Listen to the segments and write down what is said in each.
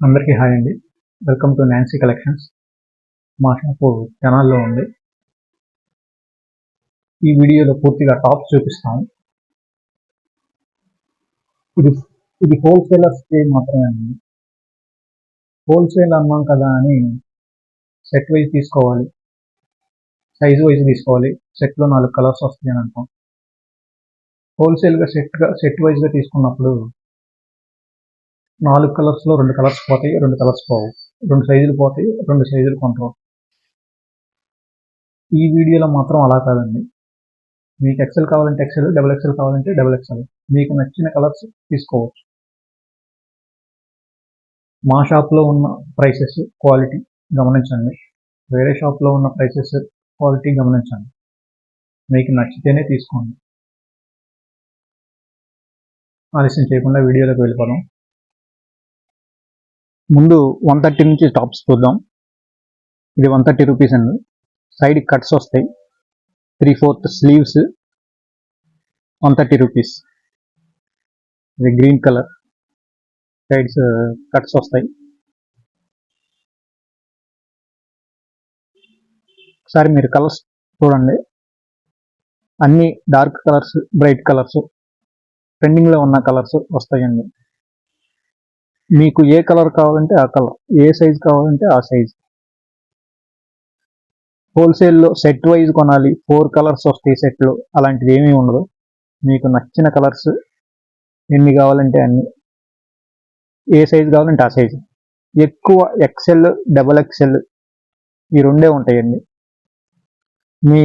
అందరికీ హాయ్ అండి. Welcome to Nancy collections మా షాపు ఛానల్లో ఉంది. ఈ వీడియోలో పూర్తిగా టాప్స్ చూపిస్తాము ఇది ఇది హోల్సేలర్స్కి మాత్రమే అండి. హోల్సేల్ అన్నాం కదా అని సెట్ వైజ్ తీసుకోవాలి. సైజ్ వైజ్ తీసుకోవాలి. సెట్లో నాలుగు కలర్స్ వస్తాయి అని అంటాం హోల్సేల్గా సెట్గా సెట్ వైజ్గా తీసుకున్నప్పుడు నాలుగు కలర్స్లో రెండు కలర్స్ పోతాయి రెండు కలర్స్ పోవు. రెండు సైజులు పోతాయి రెండు సైజులు కొంటారు ఈ వీడియోలో మాత్రం అలా కాదండి. మీకు ఎక్సెల్ కావాలంటే ఎక్సెల్ డబుల్ ఎక్సెల్ కావాలంటే డబుల్ ఎక్సెల్ మీకు నచ్చిన కలర్స్ తీసుకోవచ్చు. మా షాప్లో ఉన్న ప్రైసెస్ క్వాలిటీ గమనించండి. వేరే షాప్లో ఉన్న ప్రైసెస్ క్వాలిటీ గమనించండి. మీకు నచ్చితేనే తీసుకోండి. ఆలస్యం చేయకుండా వీడియోలోకి వెళ్ళిపోదాం. ముందు వన్ థర్టీ నుంచి టాప్స్ చూద్దాం. ఇది వన్ థర్టీ రూపీస్ అండి. సైడ్ కట్స్ వస్తాయి. Three fourth sleeves one thirty rupees ఇది గ్రీన్ కలర్ సైడ్స్ కట్స్ వస్తాయి. ఒకసారి మీరు కలర్స్ చూడండి. అన్ని డార్క్ కలర్స్ బ్రైట్ కలర్స్ ట్రెండింగ్లో ఉన్న కలర్స్ వస్తాయండి. మీకు ఏ కలర్ కావాలంటే ఆ కలర్ ఏ సైజ్ కావాలంటే ఆ సైజ్. హోల్సేల్లో సెట్ వైజ్ కొనాలి ఫోర్ కలర్స్ వస్తాయి సెట్లు అలాంటివి ఏమీ ఉండదు. మీకు నచ్చిన కలర్స్ ఎన్ని కావాలంటే అన్ని. ఏ సైజ్ కావాలంటే ఆ సైజ్. ఎక్కువ ఎక్సెల్ డబల్ ఎక్సెల్ ఈ రెండే ఉంటాయండి. మీ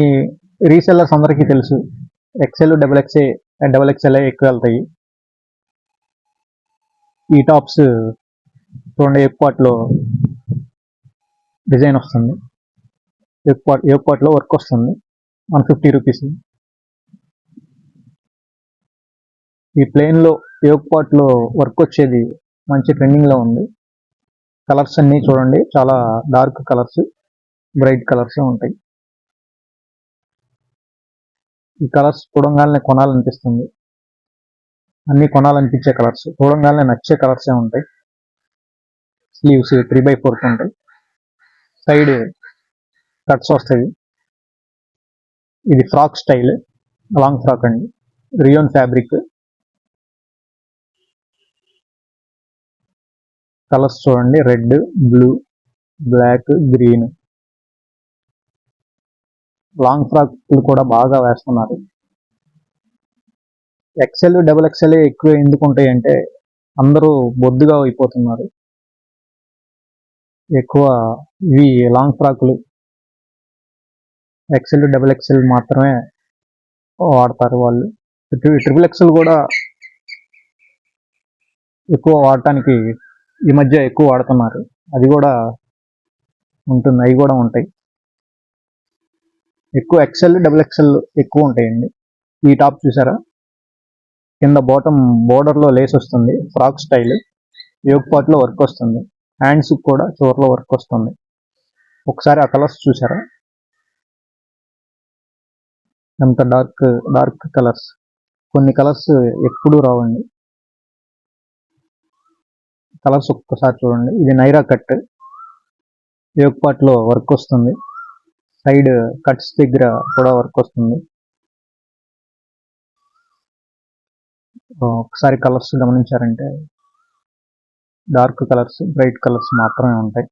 రీసెల్లర్స్ అందరికీ తెలుసు XL double XL double XL ఎక్కువ వెళ్తాయి. ఈ టాప్స్ చూడండి ఎక్కువట్లో డిజైన్ వస్తుంది. ఎక్కువ ఎక్కువట్లో వర్క్ వస్తుంది. One fifty rupees. ఈ ప్లెయిన్లో ఏక్పాట్లో వర్క్ వచ్చేది మంచి ట్రెండింగ్లో ఉంది. కలర్స్ అన్నీ చూడండి చాలా డార్క్ కలర్స్ బ్రైట్ కలర్స్ ఉంటాయి. ఈ కలర్స్ చూడంగానే కొనాలనిపిస్తుంది. అన్ని కొనాలనిపించే కలర్స్ చూడంగానే నచ్చే కలర్సే ఉంటాయి. స్లీవ్స్ త్రీ బై ఫోర్త్ ఉంటాయి. సైడ్ కట్స్ వస్తాయి. ఇది ఫ్రాక్ స్టైల్ లాంగ్ ఫ్రాక్ అండి. రియోన్ ఫ్యాబ్రిక్ కలర్స్ చూడండి. Red blue black green long ఫ్రాక్లు కూడా బాగా వేస్తున్నారు. ఎక్సెల్ డబుల్ ఎక్సెల్ ఎక్కువ ఎందుకు ఉంటాయి అంటే అందరూ బొద్దుగా అయిపోతున్నారు. ఎక్కువ ఇవి లాంగ్ ఫ్రాక్లు ఎక్సెల్ డబుల్ ఎక్సెల్ మాత్రమే వాడతారు వాళ్ళు. ట్రిపుల్ ఎక్సెల్ కూడా ఎక్కువ వాడటానికి ఈ మధ్య ఎక్కువ వాడుతున్నారు. అది కూడా ఉంటుంది అవి కూడా ఉంటాయి. ఎక్కువ ఎక్సెల్ డబుల్ ఎక్సెల్ ఎక్కువ ఉంటాయండి. ఈ టాప్ చూసారా? కింద బాటమ్ బోర్డర్లో లేస్ వస్తుంది ఫ్రాక్ స్టైల్ యోగ్ పాట్లో వర్క్ వస్తుంది హ్యాండ్స్ కూడా చివరిలో వర్క్ వస్తుంది. ఒకసారి ఆ కలర్స్ చూసారా ఎంత డార్క్ డార్క్ కలర్స్ కొన్ని కలర్స్ ఎప్పుడు రావండి. కలర్స్ ఒక్కసారి చూడండి. ఇది నైరా కట్ యోగ్ పాట్లో వర్క్ వస్తుంది. సైడ్ కట్స్ దగ్గర కూడా వర్క్ వస్తుంది. ఒకసారి కలర్స్ గమనించారంటే డార్క్ కలర్స్ బ్రైట్ కలర్స్ మాత్రమే ఉంటాయి.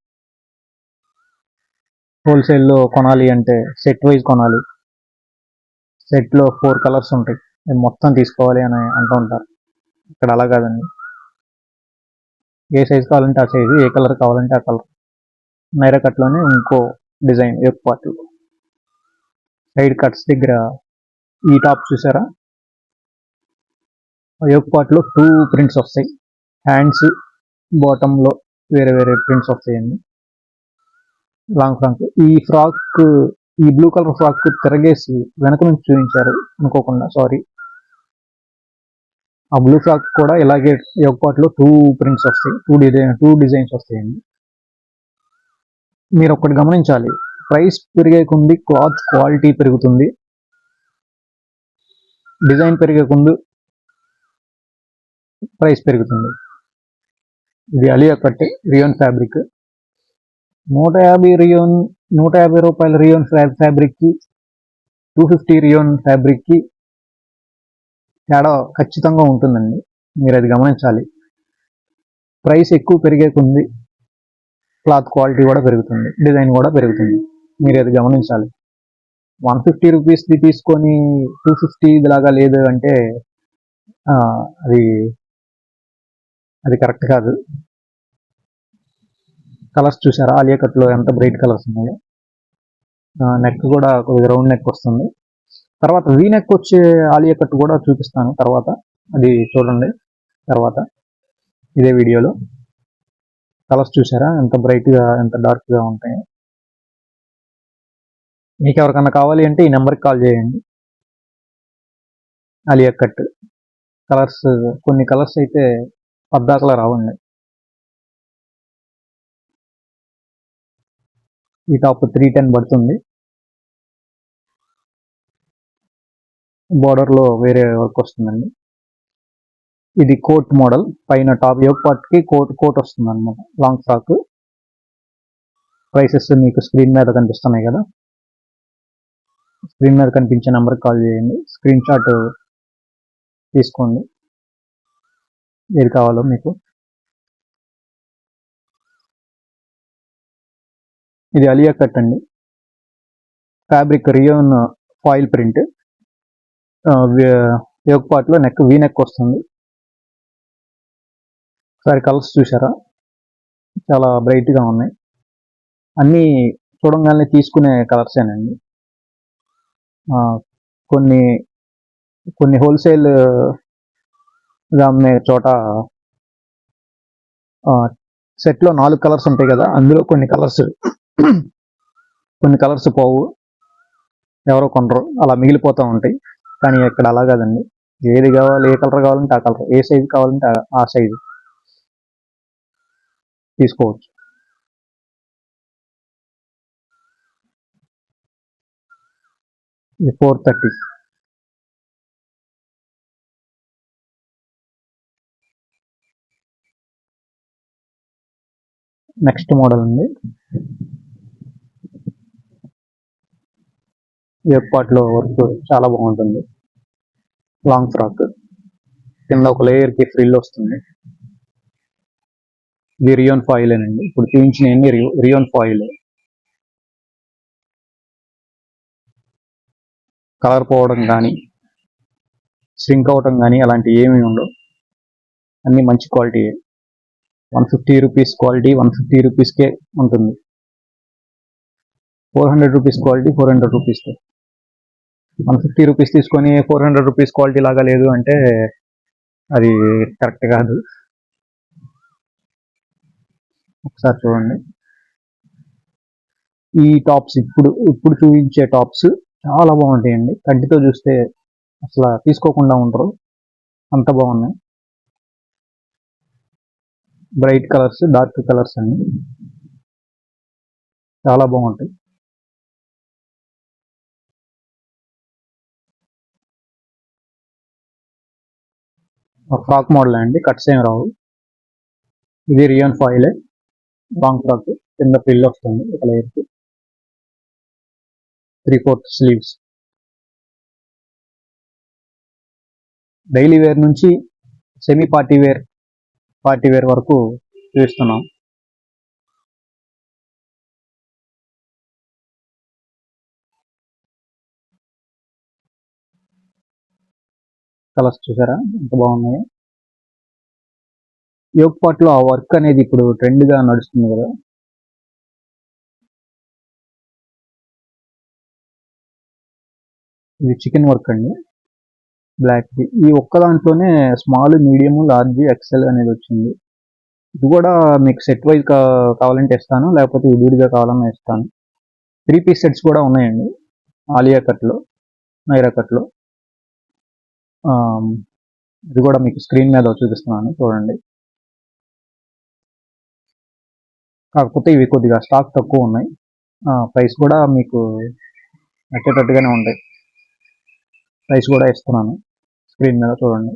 హోల్సేల్లో కొనాలి అంటే సెట్ వైజ్ కొనాలి. సెట్లో ఫోర్ కలర్స్ ఉంటాయి. మొత్తం తీసుకోవాలి అని అంటూ ఉంటారు. ఇక్కడ అలా కాదండి. ఏ సైజ్ కావాలంటే ఆ సైజు ఏ కలర్ కావాలంటే ఆ కలర్. నైరా కట్లోనే ఇంకో డిజైన్ ఎక్కువ సైడ్ కట్స్ దగ్గర ఈ టాప్ చూసారా? యోగ్ పాట్లో టూ ప్రింట్స్ వస్తాయి. హ్యాండ్స్ బాటంలో వేరే వేరే ప్రింట్స్ వస్తాయండి. లాంగ్ ఫ్రాక్ ఈ ఫ్రాక్ ఈ బ్లూ కలర్ ఫ్రాక్ తిరగేసి వెనక నుంచి చూపించారు అనుకోకుండా సారీ ఆ బ్లూ ఫ్రాక్ కూడా ఇలాగే యోగ్ పార్ట్లో టూ ప్రింట్స్ వస్తాయి. టూ డిజైన్ టూ డిజైన్స్ వస్తాయండి. మీరు ఒకటి గమనించాలి. ప్రైస్ పెరిగే కొద్ది క్లాత్ క్వాలిటీ పెరుగుతుంది. డిజైన్ పెరిగే కొద్ది ప్రైస్ పెరుగుతుంది. ఇది అలియా కట్ రియోన్ ఫ్యాబ్రిక్. నూట యాభై రియోన్ నూట యాభై రూపాయల రియోన్ ఫ్యాబ్రిక్కి టూ ఫిఫ్టీ రియోన్ ఫ్యాబ్రిక్కి తేడా ఖచ్చితంగా ఉంటుందండి. మీరు అది గమనించాలి. ప్రైస్ ఎక్కువ పెరిగే కొంది క్లాత్ క్వాలిటీ కూడా పెరుగుతుంది డిజైన్ కూడా పెరుగుతుంది. మీరు అది గమనించాలి. వన్ ఫిఫ్టీ రూపీస్ది తీసుకొని టూ ఫిఫ్టీ లాగా లేదు అంటే అది అది కరెక్ట్ కాదు. కలర్స్ చూసారా? ఆలియా కట్లో ఎంత బ్రైట్ కలర్స్ ఉన్నాయో. నెక్ కూడా కొద్దిగా రౌండ్ నెక్ వస్తుంది. తర్వాత వీ నెక్ వచ్చే ఆలియా కట్ కూడా చూపిస్తాను తర్వాత. అది చూడండి తర్వాత. ఇదే వీడియోలో. కలర్స్ చూసారా? ఎంత బ్రైట్గా ఎంత డార్క్గా ఉంటాయో ఉంటాయి. మీకు ఎవరికన్నా కావాలి అంటే ఈ నెంబర్కి కాల్ చేయండి. అలియా కట్. కలర్స్ కొన్ని కలర్స్ అయితే పద్దాకలా రావండి. ఈ టాప్ త్రీ టెన్ పడుతుంది. Border లో వేరే వర్క్ వస్తుందండి. ఇది కోట్ మోడల్. పైన టాప్ యోగ్ పార్ట్కి కోట్ కోట్ వస్తుంది అనమాట లాంగ్ ఫ్రాక్. ప్రైసెస్ మీకు స్క్రీన్ మీద కనిపిస్తున్నాయి కదా. స్క్రీన్ మీద కనిపించే నెంబర్కి కాల్ చేయండి. స్క్రీన్ షాట్ తీసుకోండి. ఏది కావాలో మీకు. ఇది అలియా కట్ అండి. Fabric rayon foil print. Yoke పార్ట్లో నెక్ వీ నెక్ వస్తుంది. ఒకసారి కలర్స్ చూసారా చాలా బ్రైట్గా ఉన్నాయి. అన్నీ చూడంగానే తీసుకునే కలర్సేనండి. కొన్ని కొన్ని హోల్సేల్ అమ్మే చోట సెట్లో నాలుగు కలర్స్ ఉంటాయి కదా అందులో కొన్ని కలర్స్ కొన్ని కలర్స్ పోవు. ఎవరో కొనరు అలా మిగిలిపోతూ ఉంటాయి. కానీ ఇక్కడ అలా కాదండి. ఏది కావాలి ఏ కలర్ కావాలంటే ఆ కలర్ ఏ సైజు కావాలంటే ఆ- సైజు. తీసుకోవచ్చు. Four thirty. నెక్స్ట్ మోడల్ అండి లో వర్క్ చాలా బాగుంటుంది. లాంగ్ ఫ్రాక్ కింద ఒక లేయర్కి ఫ్రిల్ వస్తుంది. ఇది రియోన్ ఫాయిల్ అండి. ఇప్పుడు చూపించిన రియోన్ ఫాయిల్ కలర్ పోవడం కానీ సింక్ అవటం కానీ అలాంటివి ఏమీ ఉండవు. అన్ని మంచి quality one fifty rupees quality one fifty రూపీస్కే ఉంటుంది. Four hundred rupees quality four hundred రూపీస్కే. వన్ ఫిఫ్టీ రూపీస్ తీసుకొని ఫోర్ హండ్రెడ్ రూపీస్ క్వాలిటీ లాగా లేదు అంటే అది కరెక్ట్ కాదు. ఒకసారి చూడండి. ఈ టాప్స్ ఇప్పుడు ఇప్పుడు చూపించే టాప్స్ చాలా బాగుంటాయండి. కంటితో చూస్తే అసలు తీసుకోకుండా ఉండరు. అంత బాగున్నాయి. బ్రైట్ కలర్స్ డార్క్ కలర్స్ అన్ని. చాలా బాగుంటాయి. ఫ్రాక్ మోడల్ అండి కట్స్ ఏం రావు. ఇది రియన్ ఫాయిల్. లాంగ్ ఫ్రాక్ కింద పిల్ వస్తుంది ఒక లేయర్కి. Three fourth sleeves. Daily wear నుంచి semi party wear party wear వరకు చూస్తున్నాం. కలర్స్ చూసారా? ఎంత బాగున్నాయి. యోగ్ పార్ట్లో లో ఆ వర్క్ అనేది ఇప్పుడు ట్రెండ్గా నడుస్తుంది కదా. ఇది చికెన్ వర్క్ అండి. బ్లాక్ ఈ ఒక్క దాంట్లోనే స్మాల్ మీడియం లార్జ్ ఎక్సెల్ అనేది వచ్చింది. ఇది కూడా మీకు సెట్ వైజ్ కావాలంటే ఇస్తాను. లేకపోతే విడివిడిగా కావాలని ఇస్తాను. త్రీ పీస్ సెట్స్ కూడా ఉన్నాయండి. ఆలియా కట్లో నైరా కట్లో ఇది కూడా మీకు స్క్రీన్ మీద చూపిస్తున్నాను. చూడండి. కాకపోతే ఇవి కొద్దిగా స్టాక్ తక్కువ ఉన్నాయి. ప్రైస్ కూడా మీకు నచ్చేటట్టుగానే ఉంటాయి ప్రైస్ కూడా ఇస్తున్నాను. స్క్రీన్ మీద చూడండి